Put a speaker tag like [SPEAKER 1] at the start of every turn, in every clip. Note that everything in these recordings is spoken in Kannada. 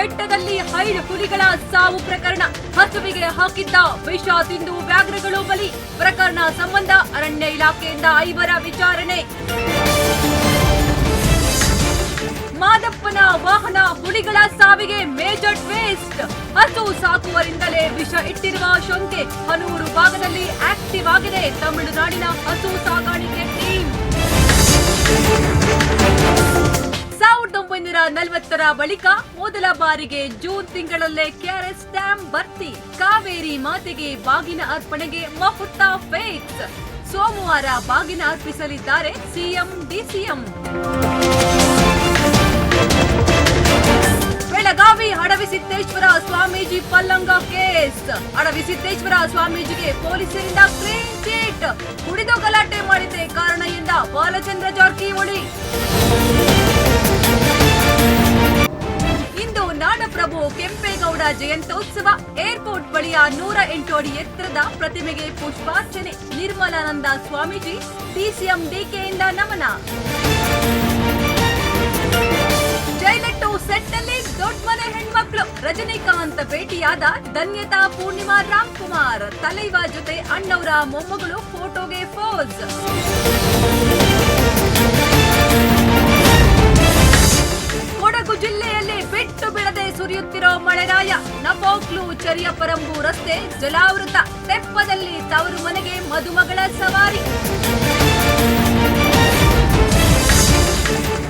[SPEAKER 1] ಬೆಟ್ಟದಲ್ಲಿ ಹೈಡ್ ಹುಲಿಗಳ ಸಾವು ಪ್ರಕರಣ. ಹಸುವಿಗೆ ಹಾಕಿದ್ದ ವಿಷ ತಿಂದು ವ್ಯಾಘ್ರಗಳು ಬಲಿ. ಪ್ರಕರಣ ಸಂಬಂಧ ಅರಣ್ಯ ಇಲಾಖೆಯಿಂದ ಐವರ ವಿಚಾರಣೆ. ಮಾದಪ್ಪನ ವಾಹನ ಹುಲಿಗಳ ಸಾವಿಗೆ ಮೇಜರ್ ಟ್ವೇಸ್ಟ್. ಹಸು ಸಾಕುವರಿಂದಲೇ ವಿಷ ಇಟ್ಟಿರುವ ಶಂಕೆ. ಹನೂರು ಭಾಗದಲ್ಲಿ ಆಕ್ಟಿವ್ ಆಗಿದೆ. ತಮಿಳುನಾಡಿನ ಹಸು ಸಾಗಾಣಿಕೆ ನಲವತ್ತರ ಬಳಿಕ ಮೊದಲ ಬಾರಿಗೆ ಜೂನ್ ತಿಂಗಳಲ್ಲೇ ಕೆಆರ್ಎಸ್ ಡ್ಯಾಂ ಭರ್ತಿ. ಕಾವೇರಿ ಮಾತೆಗೆ ಬಾಗಿನ ಅರ್ಪಣೆಗೆ ಮಹುತ್ತ ಫೇಕ್ಸ್. ಸೋಮವಾರ ಬಾಗಿನ ಅರ್ಪಿಸಲಿದ್ದಾರೆ ಸಿಎಂ, ಡಿಸಿಎಂ. ಬೆಳಗಾವಿ ಅಡವಿಸಿದ್ದೇಶ್ವರ ಸ್ವಾಮೀಜಿ ಪಲ್ಲಂಗ ಕೇಸ್. ಅಡವಿಸಿದ್ದೇಶ್ವರ ಸ್ವಾಮೀಜಿಗೆ ಪೊಲೀಸರಿಂದ ಕ್ಲೀನ್ ಚೀಟ್. ಕುಡಿದು ಗಲಾಟೆ ಮಾಡಿದ್ದೆ ಕಾರಣ ಎಂದ ಬಾಲಚಂದ್ರ ಜಾರಕಿಹೊಳಿ. ನಾಡಪ್ರಭು ಕೆಂಪೇಗೌಡ ಜಯಂತ್ಯೋತ್ಸವ ಏರ್ಪೋರ್ಟ್ ಬಳಿಯ ನೂರ ಎಂಟು ಅಡಿ ಎತ್ತರದ ಪ್ರತಿಮೆಗೆ ಪುಷ್ಪಾರ್ಚನೆ. ನಿರ್ಮಲಾನಂದ ಸ್ವಾಮೀಜಿ, ಡಿಸಿಎಂ ಡಿಕೆಯಿಂದ ನಮನ. ಜೈಲೆಟ್ಟು ಸೆಟ್ನಲ್ಲಿ ದೊಡ್ಡ ಮನೆ ಹೆಣ್ಮಕ್ಳು. ರಜನಿಕಾಂತ್ ಭೇಟಿಯಾದ ಧನ್ಯತಾ ಪೂರ್ಣಿಮಾ ರಾಮ್ಕುಮಾರ್. ತಲೈವ ಜೊತೆ ಅಣ್ಣವರ ಮೊಮ್ಮಗಳು ಫೋಟೋಗೆ ಫೋಸ್ ಸುರಿಯುತ್ತಿರೋ ಮಳೆರಾಯ ನಪೋಕ್ಲು ಚರಿಯಪರಂಬು ರಸ್ತೆ, ಜಲಾವೃತ, ತೆಪ್ಪದಲ್ಲಿ ತವರು ಮನೆಗೆ ಮದುಮಗಳ ಸವಾರಿ.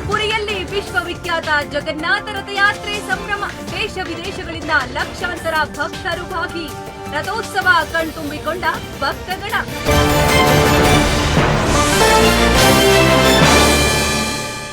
[SPEAKER 1] ಪುರಿಯಲ್ಲಿ ವಿಶ್ವವಿಖ್ಯಾತ ಜಗನ್ನಾಥ ರಥಯಾತ್ರೆ ಸಂಭ್ರಮ, ದೇಶ ವಿದೇಶಗಳಿಂದ ಲಕ್ಷಾಂತರ ಭಕ್ತರು ಭಾಗಿ. ರಥೋತ್ಸವ ಕಣ್ತುಂಬಿಕೊಂಡ ಭಕ್ತಗಣ.